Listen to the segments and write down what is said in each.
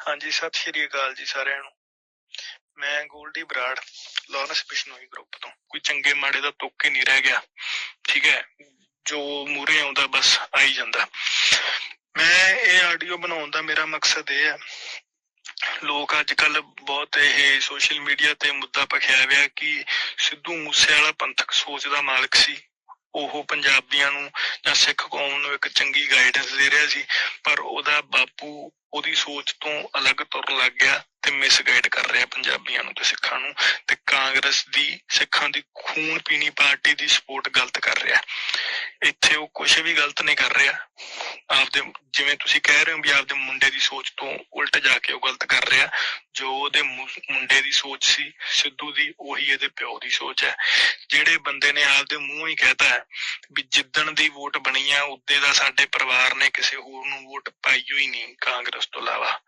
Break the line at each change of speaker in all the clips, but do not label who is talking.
ਹਾਂਜੀ, ਸਤਿ ਸ਼੍ਰੀ ਅਕਾਲ ਜੀ ਸਾਰਿਆਂ ਨੂੰ। ਮੈਂ ਗੋਲਡੀ ਬਰਾੜ ਲਾਰੈਂਸ ਬਿਸ਼ਨੋਈ ਗਰੁੱਪ ਤੋਂ। ਕੋਈ ਚੰਗੇ ਮਾੜੇ ਦਾ ਤੁੱਕ ਹੀ ਨਹੀਂ ਰਹਿ ਗਿਆ, ਠੀਕ ਹੈ? ਜੋ ਮੂਰੇ ਆਉਂਦਾ ਬਸ ਆਈ ਜਾਂਦਾ। ਮੈਂ ਇਹ ਆਡੀਓ ਬਣਾਉਣ ਦਾ ਮੇਰਾ ਮਕਸਦ ਇਹ ਹੈ, ਲੋਕ ਅੱਜ ਕੱਲ ਬਹੁਤ ਇਹ ਸੋਸ਼ਲ ਮੀਡੀਆ ਤੇ ਮੁੱਦਾ ਪਖਿਆ ਹੋਇਆ ਕਿ ਸਿੱਧੂ ਮੂਸੇਵਾਲਾ ਪੰਥਕ ਸੋਚ ਦਾ ਮਾਲਕ ਸੀ। ਉਹ ਪੰਜਾਬੀਆਂ ਨੂੰ ਜਾਂ ਸਿੱਖ ਕੌਮ ਨੂੰ ਇੱਕ ਚੰਗੀ ਗਾਈਡੈਂਸ ਦੇ ਰਿਹਾ ਸੀ, ਪਰ ਉਹਦਾ ਬਾਪੂ ਉਹਦੀ ਸੋਚ ਤੋਂ ਅਲੱਗ ਤੁਰਨ ਲੱਗ ਗਿਆ। ਤੇ ਮਿਸਗਾਈਡ ਕਰ ਰਿਹਾ ਪੰਜਾਬੀਆਂ ਨੂੰ ਤੇ ਸਿੱਖਾਂ ਨੂੰ ਤੇ ਕਾਂਗਰਸ ਦੀ, ਸਿੱਖਾਂ ਦੀ ਖੂਨ ਪੀਣੀ ਪਾਰਟੀ ਦੀ ਸਪੋਰਟ ਗਲਤ ਕਰ ਰਿਹਾ। ਇੱਥੇ ਉਹ ਕੁਝ ਵੀ ਗਲਤ ਨਹੀਂ ਕਰ ਰਿਹਾ। ਆਪਦੇ, ਜਿਵੇਂ ਤੁਸੀਂ ਕਹਿ ਰਹੇ ਹੋ ਵੀ ਆਪਦੇ ਮੁੰਡੇ ਦੀ ਸੋਚ ਤੋਂ ਉਲਟ ਜਾ ਕੇ ਉਹ ਗਲਤ ਕਰ ਰਿਹਾ। ਜੋ ਉਹਦੇ ਮੁੰਡੇ ਦੀ ਸੋਚ ਸੀ, ਸਿੱਧੂ ਦੀ, ਉਹੀ ਇਹਦੇ ਪਿਓ ਦੀ ਸੋਚ ਹੈ। ਜਿਹੜੇ ਬੰਦੇ ਨੇ ਆਪਦੇ ਮੂੰਹ ਹੀ ਕਹਿਤਾ ਹੈ ਵੀ ਜਿੱਦਣ ਦੀ ਵੋਟ ਬਣੀ ਆ, ਉਦੇ ਦਾ ਸਾਡੇ ਪਰਿਵਾਰ ਨੇ ਕਿਸੇ ਹੋਰ ਨੂੰ ਵੋਟ ਪਾਈ ਹੋਈ ਨਹੀਂ ਕਾਂਗਰਸ ਤੋਂ ਇਲਾਵਾ।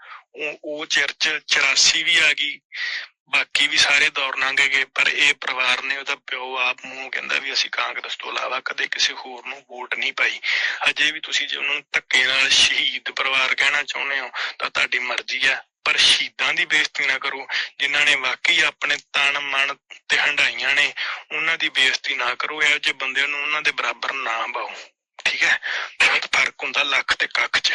ਉਹ ਚਿਰ ਚਰਚ 84 ਵੀ ਆ ਗਈ, ਬਾਕੀ ਵੀ ਸਾਰੇ ਦੌਰ ਲੰਘ ਗਏ, ਪਰ ਇਹ ਪਰਿਵਾਰ ਨੇ ਉਹਦਾ ਪਿਓ ਆਪ ਮੂੰਹ ਕਹਿੰਦਾ ਵੀ ਅਸੀਂ ਕਾਂਗਰਸ ਤੋਂ ਇਲਾਵਾ ਕਦੇ ਕਿਸੇ ਹੋਰ ਨੂੰ ਵੋਟ ਨਹੀਂ ਪਾਈ। ਅਜੇ ਵੀ ਤੁਸੀਂ ਜੇ ਉਹਨਾਂ ਨੂੰ ਧੱਕੇ ਨਾਲ ਸ਼ਹੀਦ ਪਰਿਵਾਰ ਕਹਿਣਾ ਚਾਹੁੰਦੇ ਹੋ, ਤਾਂ ਤੁਹਾਡੀ ਮਰਜ਼ੀ ਆ, ਪਰ ਸ਼ਹੀਦਾਂ ਦੀ ਬੇਇੱਜ਼ਤੀ ਨਾ ਕਰੋ, ਜਿਨ੍ਹਾਂ ਨੇ ਵਾਕਈ ਆਪਣੇ ਤਨ, ਮਨ ਤੇ ਹੰਡਾਈਆਂ ਨੇ, ਉਹਨਾਂ ਦੀ ਬੇਇੱਜ਼ਤੀ ਨਾ ਕਰੋ, ਇਹੋ ਜਿਹੇ ਬੰਦਿਆਂ ਨੂੰ ਉਹਨਾਂ ਦੇ ਬਰਾਬਰ ਨਾ ਪਾਓ। ਠੀਕ ਹੈ? ਬਹੁਤ ਫ਼ਰਕ ਹੁੰਦਾ ਲੱਖ ਤੇ ਕੱਖ 'ਚ।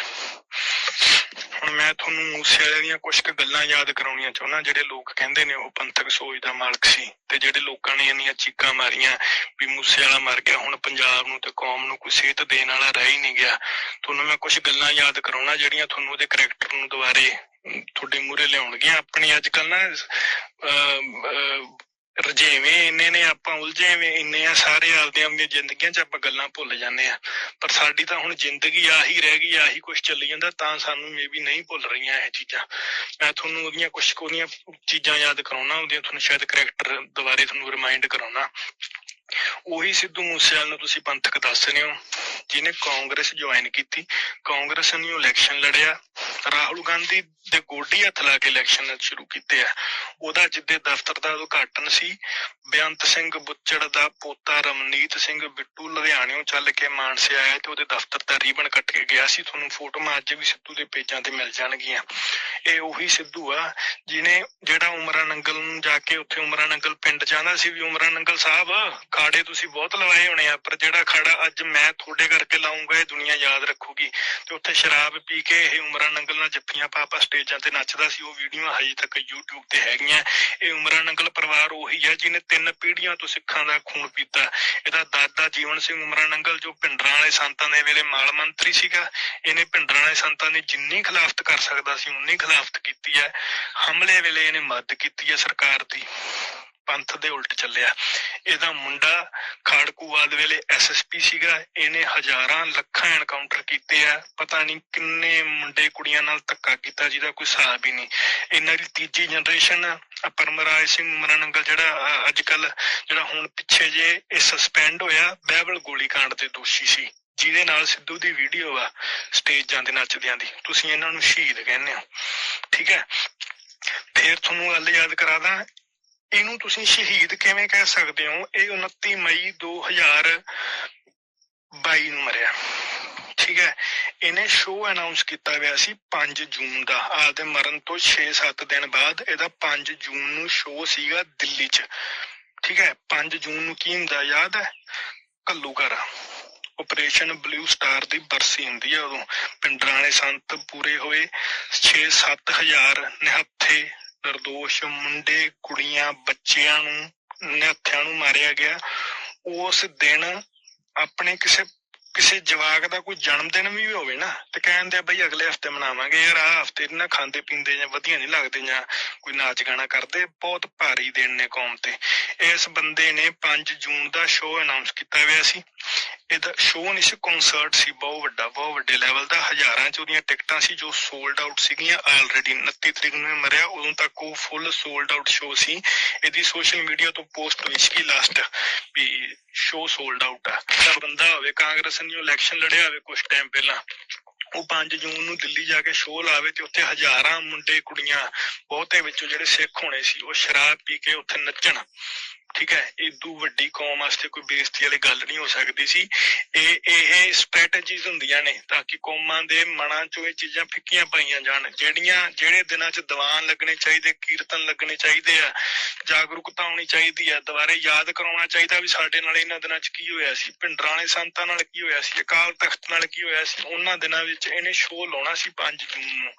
ਹੁਣ ਮੈਂ ਤੁਹਾਨੂੰ ਮੂਸੇ ਵਾਲੇ ਦੀਆਂ ਕੁਝ ਕੁ ਗੱਲਾਂ ਯਾਦ ਕਰਾਉਣੀਆਂ ਚਾਹੁੰਦਾ ਜਿਹੜੇ ਲੋਕ ਕਹਿੰਦੇ ਨੇ ਉਹ ਪੰਥਕ ਸੋਚ ਦਾ ਮਾਲਕ ਸੀ ਤੇ ਜਿਹੜੇ ਲੋਕਾਂ ਨੇ ਇੰਨੀਆਂ ਚੀਕਾਂ ਮਾਰੀਆਂ ਵੀ ਮੂਸੇ ਵਾਲਾ ਮਰ ਗਿਆ ਹੁਣ ਪੰਜਾਬ ਨੂੰ ਤੇ ਕੌਮ ਨੂੰ ਕੋਈ ਸਿਹਤ ਦੇਣ ਵਾਲਾ ਰਹਿ ਹੀ ਨਹੀਂ ਗਿਆ। ਤੁਹਾਨੂੰ ਮੈਂ ਕੁਝ ਗੱਲਾਂ ਯਾਦ ਕਰਾਉਣਾ ਜਿਹੜੀਆਂ ਤੁਹਾਨੂੰ ਉਹਦੇ ਕਰੈਕਟਰ ਨੂੰ ਦੁਬਾਰੇ ਤੁਹਾਡੇ ਮੂਹਰੇ ਲਿਆਉਣਗੀਆਂ। ਆਪਣੀ ਅੱਜ ਕੱਲ ਨਾ ਅਮ, ਰਜੇਵੇਂ ਇੰਨੇ ਨੇ ਆਪਾਂ ਉਲਝੇ ਇੰਨੇ ਆ ਸਾਰੇ ਆਪਦੀਆਂ ਜ਼ਿੰਦਗੀਆਂ 'ਚ ਆਪਾਂ ਗੱਲਾਂ ਭੁੱਲ ਜਾਂਦੇ ਆ। ਪਰ ਸਾਡੀ ਤਾਂ ਹੁਣ ਜ਼ਿੰਦਗੀ ਆਹੀ ਰਹਿ ਗਈ, ਆਹੀ ਕੁਝ ਚੱਲੀ ਜਾਂਦਾ, ਤਾਂ ਸਾਨੂੰ ਮੇ ਨਹੀਂ ਭੁੱਲ ਰਹੀਆਂ ਇਹ ਚੀਜ਼ਾਂ। ਮੈਂ ਤੁਹਾਨੂੰ ਉਹਦੀਆਂ ਕੁਝ ਉਹਦੀਆਂ ਚੀਜ਼ਾਂ ਯਾਦ ਕਰਾਉਣਾ, ਉਹਦੀਆਂ ਤੁਹਾਨੂੰ ਸ਼ਾਇਦ ਕਰੈਕਟਰ ਦੁਬਾਰੇ ਤੁਹਾਨੂੰ ਰਿਮਾਈਂਡ ਕਰਾਉਣਾ। ਉਹੀ ਸਿੱਧੂ ਮੂਸੇਵਾਲ ਨੂੰ ਤੁਸੀਂ ਪੰਥਕ ਦੱਸ ਰਹੇ ਹੋ, ਜਿਹਨੇ ਕਾਂਗਰਸ ਜੁਆਇਨ ਕੀਤੀ। ਕਾਂਗਰਸ ਨੇ ਇਲੈਕਸ਼ਨ ਲੜਿਆ। ਰਾਹੁਲ ਗਾਂਧੀ ਦੇ ਗੋਡੀ ਹੱਥ ਲਾ ਕੇ ਇਲੈਕਸ਼ਨ ਸ਼ੁਰੂ ਕੀਤੇ ਆ। ਉਹਦਾ ਜਿੱਦੇ ਦਫ਼ਤਰ ਦਾ ਉਦਘਾਟਨ ਸੀ, ਬੇਅੰਤ ਸਿੰਘ ਬੁੱਚੜ ਦਾ ਪੋਤਾ ਰਮਨੀਤ ਸਿੰਘ ਬਿੱਟੂ ਲੁਧਿਆਣਿਓਂ ਚੱਲ ਕੇ ਮਾਨਸੇ ਆਇਆ ਤੇ ਉਹਦੇ ਦਫ਼ਤਰ ਦਾ ਰੀਬਨ ਕੱਟ ਕੇ ਗਿਆ ਸੀ। ਤੁਹਾਨੂੰ ਫੋਟੋਆਂ ਅੱਜ ਵੀ ਸਿੱਧੂ ਦੇ ਪੇਜਾਂ ਤੇ ਮਿਲ ਜਾਣਗੀਆਂ। ਇਹ ਉਹੀ ਸਿੱਧੂ ਆ ਜਿਹਨੇ ਜਿਹੜਾ ਉਮਰਾ ਨੰਗਲ ਨੂੰ ਜਾ ਕੇ ਉੱਥੇ ਉਮਰਾ ਨੰਗਲ ਪਿੰਡ ਜਾਂਦਾ ਸੀ ਵੀ ਉਮਰਾ ਨੰਗਲ ਸਾਹਿਬ, ਖਾੜੇ ਤੁਸੀਂ ਬਹੁਤ ਲਵਾਏ ਹੋਣੇ ਆ, ਪਰ ਜਿਹੜਾ ਖਾੜਾ ਅੱਜ ਮੈਂ ਤੁਹਾਡੇ ਕਰਕੇ ਲਾਉਂਗਾ ਇਹ ਦੁਨੀਆ ਯਾਦ ਰੱਖੂਗੀ। ਤੇ ਉੱਥੇ ਸ਼ਰਾਬ ਪੀ ਕੇ ਇਹ ਉਮਰਾ ਨੰਗਲ ਨਾਲ ਜੱਫੀਆਂ ਪਾ ਪਾ ਸਟੇਜਾਂ ਤੇ ਨੱਚਦਾ ਸੀ। ਉਹ ਵੀਡੀਓ ਹਜੇ ਤੱਕ YouTube ਤੇ ਹੈਗੀਆਂ ਇਹ ਉਮਰਾ ਨੰਗਲ ਪਰਿਵਾਰ ਉਹੀ ਹੈ ਜਿਹਨੇ ਤਿੰਨ ਪੀੜ੍ਹੀਆਂ ਤੋਂ ਸਿੱਖਾਂ ਦਾ ਖੂਨ ਪੀਤਾ। ਇਹਦਾ ਦਾਦਾ ਜੀਵਨ ਸਿੰਘ ਉਮਰਾ ਨੰਗਲ, ਜੋ ਭਿੰਡਰਾਂ ਵਾਲੇ ਸੰਤਾਂ ਦੇ ਵੇਲੇ ਮਾਲ ਮੰਤਰੀ ਸੀਗਾ, ਇਹਨੇ ਭਿੰਡਰਾਂ ਵਾਲੇ ਸੰਤਾਂ ਦੀ ਜਿੰਨੀ ਖਿਲਾਫਤ ਕਰ ਸਕਦਾ ਸੀ, ਉਨੀ ਖਿਲਾਫਤ ਕੀਤੀ ਹੈ। ਹਮਲੇ ਵੇਲੇ ਇਹਨੇ ਮਦਦ ਕੀਤੀ ਹੈ ਸਰਕਾਰ ਦੀ। ਪੰਥ ਦੇ ਉਲਟ ਚੱਲਿਆ। ਇਹਦਾ ਮੁੰਡਾ ਖਾੜਕੂਵਾਦ ਵੇਲੇ ਐਸਐਸਪੀ ਸੀਗਾ। ਇਹਨੇ ਹਜ਼ਾਰਾਂ ਲੱਖਾਂ ਐਨਕਾਊਂਟਰ ਕੀਤੇ ਆ। ਪਤਾ ਨਹੀਂ ਕਿੰਨੇ ਮੁੰਡੇ ਕੁੜੀਆਂ ਨਾਲ ਧੱਕਾ ਕੀਤਾ, ਜਿਹਦਾ ਕੋਈ ਹਿਸਾਬ ਹੀ ਨਹੀਂ। ਇਹਨਾਂ ਦੀ ਤੀਜੀ ਜਨਰੇਸ਼ਨ ਪਰਮਰਾਜ ਸਿੰਘ ਮਰਨੰਗਲ ਜਿਹੜਾ ਅੱਜ ਕੱਲ ਜਿਹੜਾ ਹੁਣ ਪਿੱਛੇ ਜੇ ਇਹ ਸਸਪੈਂਡ ਹੋਇਆ, ਬਹਿਬਲ ਗੋਲੀकांड ਦੇ ਦੋਸ਼ੀ ਸੀ, ਜਿਹਦੇ ਨਾਲ ਸਿੱਧੂ ਦੀ ਵੀਡੀਓ ਆ, ਸਟੇਜਾਂ ਤੇ ਨੱਚਦਿਆਂ ਦੀ। ਤੁਸੀਂ ਇਹਨਾਂ ਨੂੰ ਸ਼ਹੀਦ ਕਹਿੰਦੇ ਹੋ। ਠੀਕ ਹੈ? ਫਿਰ ਤੁਹਾਨੂੰ ਗੱਲ ਯਾਦ ਕਰਾਦਾ ਇਹਨੂੰ ਤੁਸੀਂ ਸ਼ਹੀਦ ਕਿਵੇਂ ਕਹਿ ਸਕਦੇ ਹੋ? ਇਹ 29 ਮਈ 2022 ਨੂੰ ਮਰਿਆ। ਠੀਕ ਹੈ? ਇਹਨੇ ਸ਼ੋਅ ਅਨਾਉਂਸ ਕੀਤਾ ਹੋਇਆ ਸੀ 5 ਜੂਨ ਦਾ। ਆਪਦੇ ਮਰਨ ਤੋਂ 6-7 ਦਿਨ ਬਾਅਦ ਇਹਦਾ 5 ਜੂਨ ਨੂੰ ਸ਼ੋਅ ਸੀਗਾ ਦਿੱਲੀ 'ਚ। ਠੀਕ ਹੈ? 5 ਜੂਨ ਨੂੰ ਕੀ ਹੁੰਦਾ ਯਾਦ ਹੈ? ਘੱਲੂਘਾਰਾ ਆਪਰੇਸ਼ਨ ਬਲੂ ਸਟਾਰ ਦੀ ਬਰਸੀ ਹੁੰਦੀ ਹੈ ਉਦੋਂ। ਪਿੰਡਰਾਂ ਵਾਲੇ ਸੰਤ ਪੂਰੇ ਹੋਏ। 6-7 ਹਜ਼ਾਰ ਨਿਹੱਥੇ ਨਿਰਦੋਸ਼ ਮੁੰਡੇ ਕੁੜੀਆਂ ਬੱਚਿਆਂ ਨੂੰ, ਨਿਹੱਥਿਆਂ ਨੂੰ ਮਾਰਿਆ ਗਿਆ। ਉਸ ਦਿਨ ਆਪਣੇ ਕਿਸੇ ਕਿਸੇ ਜਵਾਕ ਦਾ ਕੋਈ ਜਨਮ ਦਿਨ ਵੀ ਹੋਵੇ ਨਾ, ਤੇ ਕਹਿੰਦੇ ਆ ਬਈ ਅਗਲੇ ਹਫ਼ਤੇ ਮਨਾਵਾਂਗੇ, ਯਾਰ ਆਹ ਹਫ਼ਤੇ ਨਾ ਖਾਂਦੇ ਪੀਂਦੇ ਜਾਂ ਵਧੀਆ ਨਹੀਂ ਲੱਗਦੇ ਜਾਂ ਕੋਈ ਨਾਚ ਗਾਣਾ ਕਰਦੇ, ਬਹੁਤ ਭਾਰੀ ਦਿਨ ਨੇ ਕੌਮ ਤੇ। ਇਸ ਬੰਦੇ ਨੇ 5 ਜੂਨ ਦਾ ਸ਼ੋਅ ਅਨਾਉਂਸ ਕੀਤਾ ਹੋਇਆ ਸੀ। ਇਹਦਾ ਸ਼ੋਅ ਨਹੀਂ ਸੀ ਕਨਸਰਟ ਸੀ, ਬਹੁਤ ਵੱਡਾ, ਬਹੁਤ ਵੱਡੇ ਲੈਵਲ ਦਾ। ਹਜ਼ਾਰਾਂ ਚ ਉਹਦੀਆਂ ਟਿਕਟਾਂ ਸੀ ਜੋ ਸੋਲਡ ਆਊਟ ਸੀਗੀਆਂ। ਆਲਰੇਡੀ 29 ਤਰੀਕ ਨੂੰ ਮਰਿਆ, ਉਦੋਂ ਤੱਕ ਉਹ ਫੁੱਲ ਸੋਲਡ ਆਊਟ ਸ਼ੋਅ ਸੀ। ਇਹਦੀ ਸੋਸ਼ਲ ਮੀਡੀਆ ਤੋਂ ਪੋਸਟ ਹੋਈ ਸੀ ਲਾਸਟ ਵੀ ਸ਼ੋਅ ਸੋਲਡ ਆਊਟ ਆ। ਤਾਂ ਬੰਦਾ ਹੋਵੇ ਕਾਂਗਰਸ ਨੇ ਇਲੈਕਸ਼ਨ ਲੜਿਆ ਹੋਵੇ ਕੁਝ ਟਾਈਮ ਪਹਿਲਾਂ, ਉਹ 5 ਜੂਨ ਨੂੰ ਦਿੱਲੀ ਜਾ ਕੇ ਸ਼ੋਅ ਲਾਵੇ ਤੇ ਉੱਥੇ ਹਜ਼ਾਰਾਂ ਮੁੰਡੇ ਕੁੜੀਆਂ, ਬਹੁਤੇ ਵਿੱਚੋਂ ਜਿਹੜੇ ਸਿੱਖ ਹੋਣੇ ਸੀ, ਉਹ ਸ਼ਰਾਬ ਪੀ ਕੇ ਉੱਥੇ ਨੱਚਣ। ਠੀਕ ਹੈ ਇਦੋਂ ਵੱਡੀ ਕੌਮ ਵਾਸਤੇ ਕੋਈ ਬੇਇੱਜ਼ਤੀ ਵਾਲੀ ਗੱਲ ਨਹੀਂ ਹੋ ਸਕਦੀ ਸੀ। ਇਹ ਇਹ ਸਟ੍ਰੈਟਜੀਜ਼ ਹੁੰਦੀਆਂ ਨੇ ਤਾਂ ਕਿ ਕੌਮਾਂ ਦੇ ਮਨਾਂ 'ਚੋਂ ਇਹ ਚੀਜ਼ਾਂ ਫਿੱਕੀਆਂ ਪਾਈਆਂ ਜਾਣ, ਜਿਹੜੀਆਂ, ਜਿਹੜੇ ਦਿਨਾਂ 'ਚ ਦੀਵਾਨ ਲੱਗਣੇ ਚਾਹੀਦੇ, ਕੀਰਤਨ ਲੱਗਣੇ ਚਾਹੀਦੇ ਆ, ਜਾਗਰੂਕਤਾ ਹੋਣੀ ਚਾਹੀਦੀ ਆ, ਦੁਬਾਰੇ ਯਾਦ ਕਰਾਉਣਾ ਚਾਹੀਦਾ ਵੀ ਸਾਡੇ ਨਾਲ ਇਹਨਾਂ ਦਿਨਾਂ 'ਚ ਕੀ ਹੋਇਆ ਸੀ, ਭਿੰਡਰਾਂ ਵਾਲੇ ਸੰਤਾਂ ਨਾਲ ਕੀ ਹੋਇਆ ਸੀ, ਅਕਾਲ ਤਖਤ ਨਾਲ ਕੀ ਹੋਇਆ ਸੀ, ਉਹਨਾਂ ਦਿਨਾਂ ਵਿੱਚ ਇਹਨੇ ਸ਼ੋਅ ਲਾਉਣਾ ਸੀ 5 ਜੂਨ ਨੂੰ।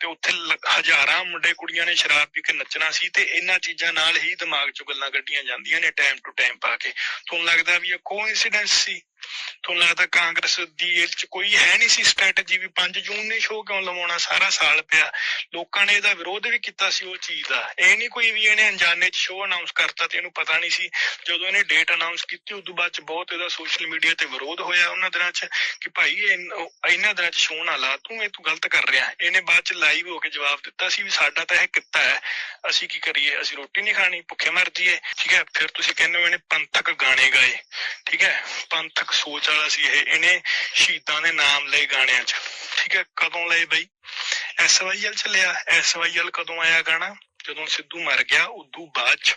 ਤੇ ਉੱਥੇ ਲ- ਹਜ਼ਾਰਾਂ ਮੁੰਡੇ ਕੁੜੀਆਂ ਨੇ ਸ਼ਰਾਬ ਪੀ ਕੇ ਨੱਚਣਾ ਸੀ ਤੇ ਇਹਨਾਂ ਚੀਜ਼ਾਂ ਨਾਲ ਹੀ ਦਿਮਾਗ 'ਚੋਂ ਗੱਲਾਂ ਕੱਢੀਆਂ ਜਾਂਦੀਆਂ ਨੇ ਟਾਈਮ ਟੂ ਟਾਈਮ ਪਾ ਕੇ। ਤੁਹਾਨੂੰ ਲੱਗਦਾ ਵੀ ਇਹ ਕੋਇਨਸੀਡੈਂਸ ਸੀ? ਤੁਹਾਨੂੰ ਲੱਗਦਾ ਕਾਂਗਰਸ ਦੀ ਇਹ 'ਚ ਕੋਈ ਹੈ ਨਹੀਂ ਸੀ ਸਟ੍ਰੈਟਜੀ ਵੀ 5 ਜੂਨ ਨੇ ਸ਼ੋਅ ਕਿਉਂ ਲਵਾਉਣਾ? ਸਾਰਾ ਸਾਲ ਪਿਆ। ਲੋਕਾਂ ਨੇ ਇਹਦਾ ਵਿਰੋਧ ਵੀ ਕੀਤਾ ਸੀ ਉਹ ਚੀਜ਼ ਦਾ। ਇਹ ਨਹੀਂ ਕੋਈ ਵੀ ਇਹਨੇ ਅਣਜਾਣੇ 'ਚ ਸ਼ੋਅ ਅਨਾਉਂਸ ਕਰਤਾ ਤੇ ਇਹਨੂੰ ਪਤਾ ਨਹੀਂ ਸੀ। ਜਦੋਂ ਇਹਨੇ ਡੇਟ ਅਨਾਉਂਸ ਕੀਤੀ, ਉਦੋਂ ਬਾਅਦ 'ਚ ਬਹੁਤ ਇਹਦਾ ਸੋਸ਼ਲ ਮੀਡੀਆ ਤੇ ਵਿਰੋਧ ਹੋਇਆ ਉਹਨਾਂ ਦਿਨਾਂ 'ਚ ਕਿ ਭਾਈ ਇਹ- ਇਹਨਾਂ ਦਿਨਾਂ 'ਚ ਸ਼ੋਅ ਨਾ ਲਾ। ਤੂੰ ਇਹ ਤੂੰ ਗਲਤ ਕਰ ਰਿਹਾ। ਇਹਨੇ ਬਾਅਦ 'ਚ ਲਾਈਵ ਹੋ ਕੇ ਜਵਾਬ ਦਿੱਤਾ ਸੀ ਵੀ ਸਾਡਾ ਤਾਂ ਇਹ ਕਿੱਤਾ ਹੈ। ਅਸੀਂ ਕੀ ਕਰੀਏ? ਅਸੀਂ ਰੋਟੀ ਨਹੀਂ ਖਾਣੀ, ਭੁੱਖੇ ਮਰ ਜਾਈਏ। ਠੀਕ ਹੈ? ਫਿਰ ਤੁਸੀਂ ਕਹਿੰਦੇ ਹੋ ਇਹਨੇ ਪੰਥਕ ਗਾਣੇ ਗਾਏ। ਠੀਕ ਹੈ? ਪੰਥਕ ਸੋਚ ਵਾਲਾ ਸੀ ਇਹ, ਇਹਨੇ ਸ਼ਹੀਦਾਂ ਦੇ ਨਾਮ ਲਏ ਗਾਣਿਆਂ 'ਚ। ਠੀਕ ਹੈ, ਕਦੋਂ ਲਏ ਬਈ? ਐਸਵਾਈਐਲ ਚੱਲਿਆ ਐਸਵਾਈਐਲ ਕਦੋਂ ਆਇਆ ਗਾਣਾ? ਜਦੋਂ ਸਿੱਧੂ ਮਰ ਗਿਆ, ਉਦੋਂ ਬਾਅਦ 'ਚ।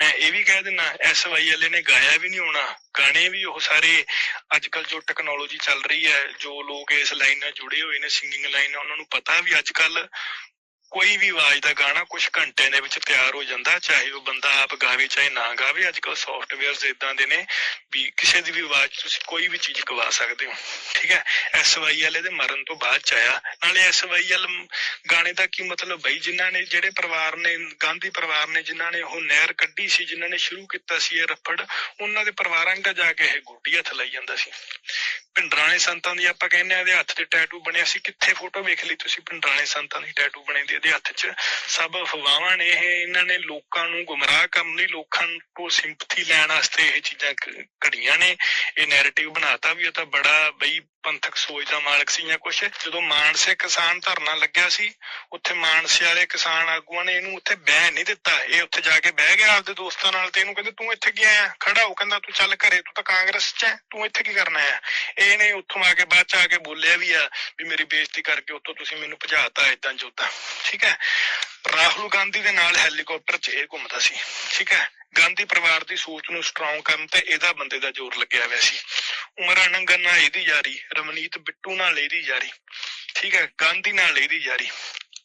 ਮੈਂ ਇਹ ਵੀ ਕਹਿ ਦਿੰਨਾ ਐਸਵਾਈਐਲ ਨੇ ਗਾਇਆ ਵੀ ਨਹੀਂ ਹੋਣਾ। ਗਾਣੇ ਵੀ ਉਹ ਸਾਰੇ ਅੱਜ ਕੱਲ ਜੋ ਟੈਕਨੋਲੋਜੀ ਚੱਲ ਰਹੀ ਹੈ, ਜੋ ਲੋਕ ਇਸ ਲਾਈਨ ਨਾਲ ਜੁੜੇ ਹੋਏ ਨੇ ਸਿੰਗਿੰਗ ਲਾਈਨ ਨਾਲ, ਉਹਨਾਂ ਨੂੰ ਪਤਾ ਵੀ ਅੱਜ ਕੱਲ ਕੋਈ ਵੀ ਆਵਾਜ਼ ਦਾ ਗਾਣਾ ਕੁਝ ਘੰਟੇ ਦੇ ਵਿੱਚ ਤਿਆਰ ਹੋ ਜਾਂਦਾ, ਚਾਹੇ ਉਹ ਬੰਦਾ ਆਪ ਗਾਵੇ ਚਾਹੇ ਨਾ ਗਾਵੇ ਅੱਜ ਕੱਲ ਸੌਫਟਵੇਅਰਸ ਇਦਾਂ ਦੇ ਨੇ ਵੀ ਕਿਸੇ ਦੀ ਵੀ ਆਵਾਜ਼ ਤੁਸੀਂ ਕੋਈ ਵੀ ਚੀਜ਼ ਗਵਾ ਸਕਦੇ ਹੋ, ਠੀਕ ਹੈ? ਐਸਵਾਈਐਲ ਦੇ ਮਰਨ ਤੋਂ ਬਾਅਦ ਚ ਆਇਆ। ਨਾਲੇ ਐਸਵਾਈਐਲ ਗਾਣੇ ਦਾ ਕੀ ਮਤਲਬ ਬਈ? ਜਿਨ੍ਹਾਂ ਨੇ, ਜਿਹੜੇ ਪਰਿਵਾਰ ਨੇ, ਗਾਂਧੀ ਪਰਿਵਾਰ ਨੇ, ਜਿਨ੍ਹਾਂ ਨੇ ਉਹ ਨਹਿਰ ਕੱਢੀ ਸੀ, ਜਿਨ੍ਹਾਂ ਨੇ ਸ਼ੁਰੂ ਕੀਤਾ ਸੀ ਇਹ ਰੱਫੜ, ਉਹਨਾਂ ਦੇ ਪਰਿਵਾਰਾਂ ਦਾ ਜਾ ਕੇ ਇਹ ਗੋਡੀ ਹੱਥ ਲਾਈ ਜਾਂਦਾ ਸੀ। ਭਿੰਡਰਾਣੇ ਸੰਤਾਂ ਦੀ ਆਪਾਂ ਕਹਿੰਦੇ ਆ, ਇਹਦੇ ਹੱਥ ਤੇ ਟੈਟੂ ਬਣਿਆ ਸੀ। ਕਿੱਥੇ ਫੋਟੋ ਵੇਖ ਲਈ ਤੁਸੀਂ ਭਿੰਡਰਾਣੇ ਸੰਤਾਂ ਦੀ ਟੈਟੂ ਬਣੇ ਦੀ? ਇਹਦੇ ਹੱਥ 'ਚ ਸਭ ਅਫਵਾਹਾਂ ਨੇ। ਇਹ ਇਹਨਾਂ ਨੇ ਲੋਕਾਂ ਨੂੰ ਗੁੰਮਰਾਹ ਕਰਨ ਲਈ, ਲੋਕਾਂ ਤੋਂ ਸਿੰਪਥੀ ਲੈਣ ਵਾਸਤੇ ਇਹ ਚੀਜ਼ਾਂ ਘੜੀਆਂ ਨੇ। ਇਹ ਨੈਰੇਟਿਵ ਬਣਾਤਾ ਵੀ ਇਹ ਤਾਂ ਬੜਾ ਬਈ ਪੰਥਕ ਸੋਚ ਦਾ ਮਾਲਕ ਸੀ ਜਾਂ ਕੁਛ। ਜਦੋਂ ਮਾਨਸੇ ਕਿਸਾਨ ਧਰਨਾ ਲੱਗਿਆ ਸੀ, ਉੱਥੇ ਮਾਨਸੇ ਵਾਲੇ ਕਿਸਾਨ ਆਗੂਆਂ ਨੇ ਇਹਨੂੰ ਉੱਥੇ ਬਹਿ ਨਹੀਂ ਦਿੱਤਾ। ਇਹ ਉੱਥੇ ਜਾ ਕੇ ਬਹਿ ਗਿਆ ਆਪਦੇ ਦੋਸਤਾਂ ਨਾਲ ਤੇ ਇਹਨੂੰ ਕਹਿੰਦੇ, ਤੂੰ ਇੱਥੇ ਕੀ ਆਇਆ? ਖੜਾ ਹੋ, ਕਹਿੰਦਾ, ਤੂੰ ਚੱਲ ਘਰੇ, ਤੂੰ ਤਾਂ ਕਾਂਗਰਸ 'ਚ ਹੈ। ਤੂੰ ਇੱਥੇ ਕੀ ਕਰਨਾ ਆ ਇਹਨੇ ਉੱਥੋਂ ਆ ਕੇ ਬਾਅਦ 'ਚ ਆ ਕੇ ਬੋਲਿਆ ਵੀ ਆ, ਵੀ ਮੇਰੀ ਬੇਇੱਜ਼ਤੀ ਕਰਕੇ ਉੱਥੋਂ ਤੁਸੀਂ ਮੈਨੂੰ ਭਜਾਤਾ ਇਦਾਂ ਜੋਦਾਂ। ਠੀਕ ਹੈ? ਰਾਹੁਲ ਗਾਂਧੀ ਦੇ ਨਾਲ ਹੈਲੀਕਾਪਟਰ 'ਚ ਇਹ ਘੁੰਮਦਾ ਸੀ। ਠੀਕ ਹੈ? ਗਾਂਧੀ ਪਰਿਵਾਰ ਦੀ ਸੋਚ ਨੂੰ ਸਟਰੋਂਗ ਕਰਨ ਤੇ ਇਹਦਾ ਬੰਦੇ ਦਾ ਜ਼ੋਰ ਲੱਗਿਆ ਹੋਇਆ ਸੀ। ਉਮਰਾਂ ਨੰਗਨ ਨਾਲ ਇਹਦੀ ਯਾਰੀ ਰਵਨੀਤ ਬਿੱਟੂ ਨਾਲ ਇਹਦੀ ਯਾਰੀ ਠੀਕ ਹੈ, ਗਾਂਧੀ ਨਾਲ ਇਹਦੀ ਯਾਰੀ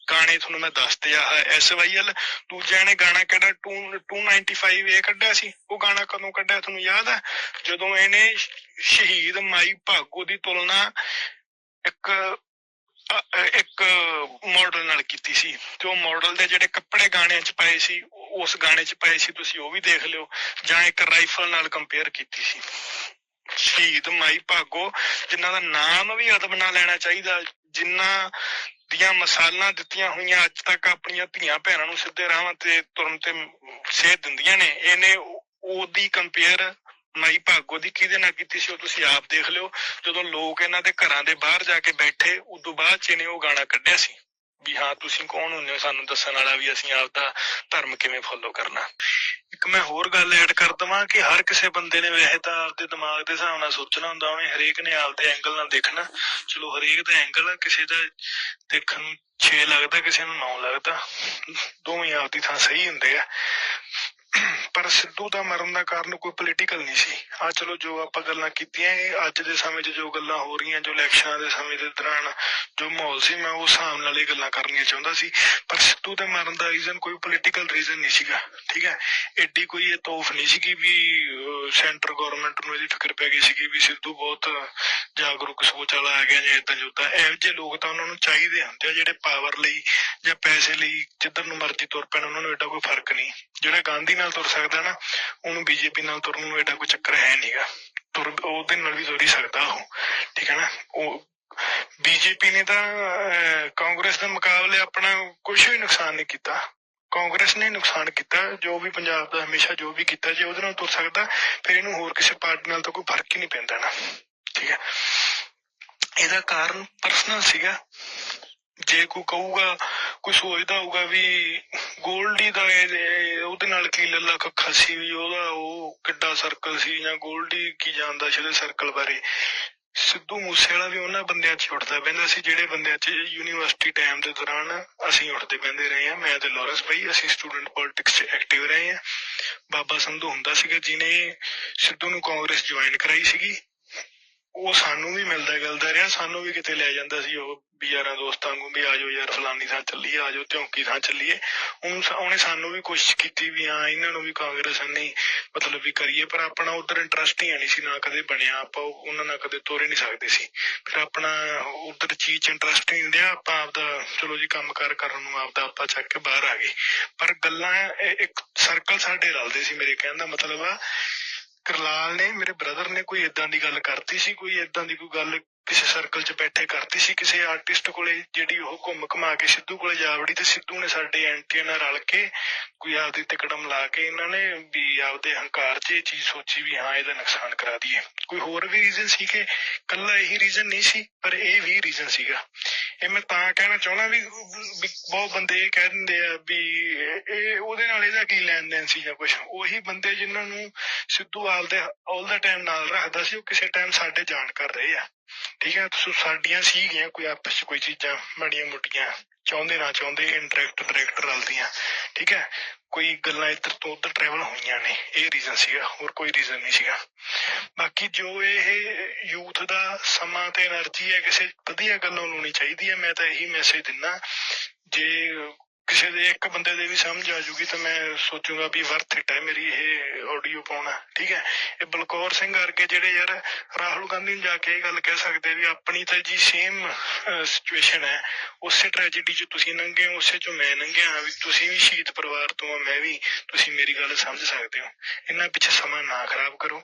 ਗਾਣੇ ਤੁਹਾਨੂੰ ਮੈਂ ਦੱਸਦੇ ਆ ਐਸਵਾਈਐਲ ਦੂਜਿਆਂ ਨੇ ਗਾਣਾ ਕਿਹੜਾ 2 295 ਇਹ ਕੱਢਿਆ ਸੀ, ਉਹ ਗਾਣਾ ਕਦੋਂ ਕੱਢਿਆ ਤੁਹਾਨੂੰ ਯਾਦ ਹੈ? ਜਦੋਂ ਇਹਨੇ ਸ਼ਹੀਦ ਮਾਈ ਭਾਗੋ ਦੀ ਤੁਲਨਾ ਇੱਕ, ਅ- ਇੱਕ ਮਾਡਲ ਨਾਲ ਕੀਤੀ ਸੀ। ਤੇ ਉਹ ਮਾਡਲ ਦੇ ਜਿਹੜੇ ਕੱਪੜੇ ਗਾਣਿਆਂ 'ਚ ਪਏ ਸੀ, ਉਸ ਗਾਣੇ 'ਚ ਪਏ ਸੀ, ਤੁਸੀਂ ਉਹ ਵੀ ਦੇਖ ਲਿਓ, ਜਾਂ ਇੱਕ ਰਾਈਫਲ ਨਾਲ ਕੰਪੇਅਰ ਕੀਤੀ ਸੀ। ਸ਼ਹੀਦ ਮਾਈ ਭਾਗੋ, ਜਿਨ੍ਹਾਂ ਦਾ ਨਾਮ ਵੀ ਅਦਬ ਨਾਲ ਲੈਣਾ ਚਾਹੀਦਾ। ਜਿਨ੍ਹਾਂ ਦੀਆਂ ਮਸਾਲਾਂ ਦਿੱਤੀਆਂ ਹੋਈਆਂ ਅੱਜ ਤੱਕ ਆਪਣੀਆਂ ਧੀਆਂ ਭੈਣਾਂ ਨੂੰ ਸਿੱਧੇ ਰਾਹਾਂ ਤੇ ਤੁਰਨ ਤੇ ਸੇਧ ਦਿੰਦੀਆਂ ਨੇ, ਇਹਨੇ ਉਹਦੀ ਕੰਪੇਅਰ ਮਾਈ ਭਾਗੋ ਦੀ ਕਿਹਦੇ ਨਾਲ ਕੀਤੀ ਸੀ, ਉਹ ਤੁਸੀਂ ਆਪ ਦੇਖ ਲਿਓ। ਜਦੋਂ ਲੋਕ ਇਹਨਾਂ ਦੇ ਘਰਾਂ ਦੇ ਬਾਹਰ ਜਾ ਕੇ ਬੈਠੇ, ਉਦੋਂ ਬਾਅਦ ਚ ਇਹਨੇ ਉਹ ਗਾਣਾ ਕੱਢਿਆ ਸੀ। ਵੀ ਹਾਂ, ਤੁਸੀਂ ਕੌਣ ਹੁੰਦੇ ਹੋ? ਸਾਨੂੰ ਦੱਸਣ ਵਾਲਾ ਵੀ ਅਸੀਂ ਆਪਦਾ ਧਰਮ ਕਿਵੇਂ ਫੋਲੋ ਕਰਨਾ। ਇੱਕ ਮੈਂ ਹੋਰ ਗੱਲ ਐਡ ਕਰ ਦਵਾਂ ਕਿ ਹਰ ਕਿਸੇ ਬੰਦੇ ਨੇ ਵੈਸੇ ਤਾਂ ਆਪਦੇ ਦਿਮਾਗ ਦੇ ਹਿਸਾਬ ਨਾਲ ਸੋਚਣਾ ਹੁੰਦਾ, ਉਹਨੇ ਹਰੇਕ ਨੇ ਆਪਦੇ ਐਂਗਲ ਨਾਲ ਦੇਖਣਾ। ਚਲੋ, ਹਰੇਕ ਦਾ ਐਂਗਲ ਕਿਸੇ ਦਾ ਦੇਖਣ ਨੂੰ 6 ਲੱਗਦਾ, ਕਿਸੇ ਨੂੰ 9 ਲੱਗਦਾ। ਦੋਵੇਂ ਆਪਦੀ ਥਾਂ ਸਹੀ ਹੁੰਦੇ ਆ। ਪਰ ਸਿੱਧੂ ਦਾ ਮਰਨ ਦਾ ਕਾਰਨ ਕੋਈ ਪੋਲੀਟੀਕਲ ਨਹੀਂ ਸੀ। ਆ ਚਲੋ ਜੋ ਆਪਾਂ ਗੱਲਾਂ ਕੀਤੀਆਂ, ਇਹ ਅੱਜ ਦੇ ਸਮੇਂ 'ਚ ਜੋ ਗੱਲਾਂ ਹੋ ਰਹੀਆਂ, ਜੋ ਇਲੈਕਸ਼ਨਾਂ ਦੇ ਸਮੇਂ ਦੇ ਦੌਰਾਨ ਜੋ ਮਾਹੌਲ ਸੀ, ਮੈਂ ਉਸ ਹਿਸਾਬ ਨਾਲ ਇਹ ਗੱਲਾਂ ਕਰਨੀਆਂ ਚਾਹੁੰਦਾ ਸੀ। ਪਰ ਸਿੱਧੂ ਦੇ ਮਰਨ ਦਾ ਰੀਜ਼ਨ ਕੋਈ ਪੋਲੀਟੀਕਲ ਰੀਜ਼ਨ ਨਹੀਂ ਸੀਗਾ, ਠੀਕ ਹੈ? ਐਡੀ ਕੋਈ ਇਹ ਤੋਫ ਨਹੀਂ ਸੀਗੀ ਵੀ ਸੈਂਟਰ ਗਵਰਨਮੈਂਟ ਨੂੰ ਇਹਦੀ ਫਿਕਰ ਪੈ ਗਈ ਸੀਗੀ ਵੀ ਸਿੱਧੂ ਬਹੁਤ ਜਾਗਰੂਕ ਸੋਚ ਵਾਲਾ ਆ ਗਿਆ ਜਾਂ ਇਦਾਂ ਜੁੱਤਾ ਇਹੋ ਜਿਹੇ ਲੋਕ ਤਾਂ ਉਹਨਾਂ ਨੂੰ ਚਾਹੀਦੇ ਹੁੰਦੇ ਆ ਜਿਹੜੇ ਪਾਵਰ ਲਈ ਜਾਂ ਪੈਸੇ ਲਈ ਜਿੱਧਰ ਨੂੰ ਮਰਜ਼ੀ ਤੁਰ ਪੈਣ, ਉਹਨਾਂ ਨੂੰ ਐਡਾ ਕੋਈ ਫ਼ਰਕ ਨਹੀਂ। ਜਿਹੜਾ ਗਾਂਧੀ ਨਾਲ ਤੁਰ ਸਕਦਾ ਨਾ, ਉਹਨੂੰ ਬੀਜੇਪੀ ਨਾਲ ਤੁਰਨ ਨੂੰ ਐਡਾ ਕੋਈ ਚੱਕਰ ਹੈ ਨਹੀਂਗਾ ਤੁਰ ਉਹਦੇ ਨਾਲ ਵੀ ਤੁਰ ਹੀ ਸਕਦਾ ਉਹ, ਠੀਕ ਹੈ ਨਾ? ਉਹ ਬੀਜੇਪੀ ਨੇ ਤਾਂ ਕਾਂਗਰਸ ਦੇ ਮੁਕਾਬਲੇ ਆਪਣਾ ਕੁਝ ਵੀ ਨੁਕਸਾਨ ਨਹੀਂ ਕੀਤਾ। ਕਾਂਗਰਸ ਨੇ ਨੁਕਸਾਨ ਕੀਤਾ, ਜੋ ਵੀ ਪੰਜਾਬ ਦਾ ਹਮੇਸ਼ਾ ਜੋ ਵੀ ਕੀਤਾ, ਜੇ ਉਹਦੇ ਨਾਲ ਤੁਰ ਸਕਦਾ, ਫਿਰ ਇਹਨੂੰ ਹੋਰ ਕਿਸੇ ਪਾਰਟੀ ਨਾਲ ਤਾਂ ਕੋਈ ਫ਼ਰਕ ਹੀ ਨਹੀਂ ਪੈਂਦਾ ਨਾ। ਠੀਕ ਹੈ। ਇਹਦਾ ਕਾਰਨ ਪਰਸਨਲ ਸੀਗਾ। ਜੇ ਕੋਈ ਕਹੂਗਾ, ਕੋਈ ਸੋਚਦਾ ਹੋਊਗਾ ਵੀ ਗੋਲਡੀ ਦਾ ਇਹ- ਉਹਦੇ ਨਾਲ ਕੀ ਲੱਲਾ ਕੱਖਾ ਸੀ ਵੀ ਉਹਦਾ ਉਹ ਕਿੱਡਾ ਸਰਕਲ ਸੀ ਜਾਂ ਗੋਲਡੀ ਕੀ ਜਾਣਦਾ ਸੀ ਉਹਦੇ ਸਰਕਲ ਬਾਰੇ। ਸਿੱਧੂ ਮੂਸੇਵਾਲਾ ਵੀ ਉਹਨਾਂ ਬੰਦਿਆਂ 'ਚ ਉੱਠਦਾ ਬਹਿੰਦਾ ਸੀ, ਜਿਹੜੇ ਬੰਦਿਆਂ 'ਚ ਯੂਨੀਵਰਸਿਟੀ ਟਾਈਮ ਦੇ ਦੌਰਾਨ ਅਸੀਂ ਉੱਠਦੇ ਬਹਿੰਦੇ ਰਹੇ ਹਾਂ। ਮੈਂ ਤੇ ਲਾਰੈਂਸ ਬਈ, ਅਸੀਂ ਸਟੂਡੈਂਟ ਪੋਲਿਟਿਕਸ 'ਚ ਐਕਟਿਵ ਰਹੇ ਹਾਂ। ਬਾਬਾ ਸੰਧੂ ਹੁੰਦਾ ਸੀਗਾ ਜਿਨੇ ਸਿੱਧੂ ਨੂੰ ਕਾਂਗਰਸ ਜੁਆਇਨ ਕਰਾਈ ਸੀਗੀ। ਉਹ ਸਾਨੂੰ ਵੀ ਮਿਲਦਾ ਗਿਲਦਾ ਰਿਹਾ, ਸਾਨੂੰ ਵੀ ਕਿਤੇ ਲੈ ਜਾਂਦਾ ਸੀ ਉਹ ਵੀ ਯਾਰਾਂ ਦੋਸਤਾਂ ਨੂੰ ਵੀ ਆਜੋ ਯਾਰ, ਫਲਾਨੀ ਥਾਂ ਚੱਲੀਏ ਆਜੋ ਧਿਉਂਕੀ ਥਾਂ ਚੱਲੀਏ। ਉਹਨੂੰ ਉਹਨੇ ਸਾਨੂੰ ਵੀ ਕੋਸ਼ਿਸ਼ ਕੀਤੀ ਵੀ ਹਾਂ, ਇਹਨਾਂ ਨੂੰ ਵੀ ਕਾਂਗਰਸ ਨਹੀਂ ਮਤਲਬ ਵੀ ਕਰੀਏ, ਪਰ ਆਪਣਾ ਉਧਰ ਇੰਟਰਸਟ ਹੀ ਹੈ ਨਹੀਂ ਸੀ, ਨਾ ਕਦੇ ਬਣਿਆ, ਆਪਾਂ ਉਹਨਾਂ ਨਾਲ ਕਦੇ ਤੋਰੇ ਨਹੀਂ ਸਕਦੇ ਸੀ। ਫਿਰ ਆਪਣਾ ਉਧਰ ਚੀਜ਼ ਚ ਇੰਟਰਸਟ ਨਹੀਂ ਦਿਆ ਆਪਾਂ ਆਪਦਾ ਚਲੋ ਜੀ ਕੰਮ ਕਾਰ ਕਰਨ ਨੂੰ ਆਪਦਾ ਆਪਾਂ ਚੱਕ ਕੇ ਬਾਹਰ ਆ ਗਏ। ਪਰ ਗੱਲਾਂ ਇੱਕ ਸਰਕਲ ਸਾਡੇ ਰਲਦੇ ਸੀ ਮੇਰੇ ਕਹਿਣ ਦਾ ਮਤਲਬ ਆ ਕਰਲਾਲ ਨੇ, ਮੇਰੇ ਬ੍ਰਦਰ ਨੇ ਕੋਈ ਇਦਾਂ ਦੀ ਗੱਲ ਕਰਤੀ ਸੀ, ਕੋਈ ਇਦਾਂ ਦੀ ਕੋਈ ਗੱਲ ਕਿਸੇ ਸਰਕਲ 'ਚ ਬੈਠੇ ਕਰਤੀ ਸੀ, ਕਿਸੇ ਆਰਟਿਸਟ ਕੋਲੇ ਜਿਹੜੀ ਉਹ ਘੁੰਮ ਘਮਾ ਕੇ ਸਿੱਧੂ ਕੋਲੇ ਜਾ ਵੜੀ ਤੇ ਸਿੱਧੂ ਨੇ ਸਾਡੇ ਐਂਟੀ ਨਾਲ ਰਲ ਕੇ ਕੋਈ ਆਪਦੀ ਤਿਕੜਮ ਲਾ ਕੇ ਇਹਨਾਂ ਨੇ ਵੀ ਆਪਦੇ ਹੰਕਾਰ 'ਚ ਇਹ ਚੀਜ਼ ਸੋਚੀ ਵੀ ਹਾਂ, ਇਹਦਾ ਨੁਕਸਾਨ ਕਰਾ ਦਈਏ। ਕੋਈ ਹੋਰ ਵੀ ਰੀਜ਼ਨ ਸੀ ਕਿ ਕੱਲਾ ਇਹੀ ਰੀਜ਼ਨ ਨਹੀਂ ਸੀ, ਪਰ ਇਹ ਵੀ ਰੀਜ਼ਨ ਸੀਗਾ। ਇਹ ਮੈਂ ਤਾਂ ਕਹਿਣਾ ਚਾਹੁੰਦਾ ਵੀ ਵੀ ਬਹੁਤ ਬੰਦੇ ਇਹ ਕਹਿ ਦਿੰਦੇ ਆ ਵੀ ਇਹ ਉਹਦੇ ਨਾਲ ਇਹਦਾ ਕੀ ਲੈਣ ਦੇਣ ਸੀ ਜਾਂ ਕੁਝ ਉਹੀ ਬੰਦੇ ਜਿਨ੍ਹਾਂ ਨੂੰ ਸਿੱਧੂ ਆਪਦੇ ਆਲ ਦਾ ਟਾਈਮ ਨਾਲ ਰੱਖਦਾ ਸੀ, ਉਹ ਕਿਸੇ ਟਾਈਮ ਸਾਡੇ ਜਾਣ ਕਰ ਰਹੇ ਆ। ਠੀਕ ਹੈ ਸੋ ਸਾਡੀਆਂ ਸੀਗੀਆਂ ਕੋਈ ਆਪਸ ਚ ਕੋਈ ਚੀਜ਼ਾਂ ਮਾੜੀਆਂ ਮੋਟੀਆਂ, ਚਾਹੁੰਦੇ ਨਾ ਚਾਹੁੰਦੇ ਇੰਟਰੈਕਟ ਡਾਇਰੈਕਟ ਰਲਦੀਆਂ। ਠੀਕ ਹੈ ਕੋਈ ਗੱਲਾਂ ਇੱਧਰ ਤੋਂ ਉੱਧਰ ਟਰੈਵਲ ਹੋਈਆਂ ਨੇ, ਇਹ ਰੀਜ਼ਨ ਸੀਗਾ, ਹੋਰ ਕੋਈ ਰੀਜ਼ਨ ਨਹੀਂ ਸੀਗਾ। ਬਾਕੀ ਜੋ ਇਹ ਯੂਥ ਦਾ ਸਮਾਂ ਤੇ એનર્ਜੀ ਹੈ, ਕਿਸੇ ਵਧੀਆ ਗੱਲ ਲਾਉਣੀ ਚਾਹੀਦੀ ਹੈ, ਮੈਂ ਤਾਂ ਇਹੀ ਮੈਸੇਜ ਦਿੰਨਾ ਜੇ ਕਿਸੇ ਦੇ ਇੱਕ ਬੰਦੇ ਦੇ ਵੀ ਸਮਝ ਆ ਜੂਗੀ ਤਾਂ ਮੈਂ ਸੋਚੂਗਾ ਵੀ ਵਰਥ ਇਟ ਹੈ ਮੇਰੀ ਇਹ ਆਡੀਓ ਪਾਉਣਾ, ਠੀਕ ਹੈ? ਇਹ ਬਲਕੌਰ ਸਿੰਘ ਵਰਗੇ ਜਿਹੜੇ ਯਾਰ ਰਾਹੁਲ ਗਾਂਧੀ ਨੂੰ ਜਾ ਕੇ ਇਹ ਗੱਲ ਕਹਿ ਸਕਦੇ ਵੀ ਆਪਣੀ ਤਾਂ ਜੀ ਸੇਮ ਸਿਚੁਏਸ਼ਨ ਹੈ। ਉਸੇ ਟ੍ਰੈਜੇਡੀ ਚ ਤੁਸੀਂ ਲੰਘੇ ਹੋ, ਉਸੇ ਚੋਂ ਮੈਂ ਲੰਘਿਆ ਹਾਂ ਵੀ ਤੁਸੀਂ ਵੀ ਸ਼ਹੀਦ ਪਰਿਵਾਰ ਤੋਂ ਆ, ਮੈਂ ਵੀ, ਤੁਸੀਂ ਮੇਰੀ ਗੱਲ ਸਮਝ ਸਕਦੇ ਹੋ। ਇਹਨਾਂ ਪਿੱਛੇ ਸਮਾਂ ਨਾ ਖਰਾਬ ਕਰੋ।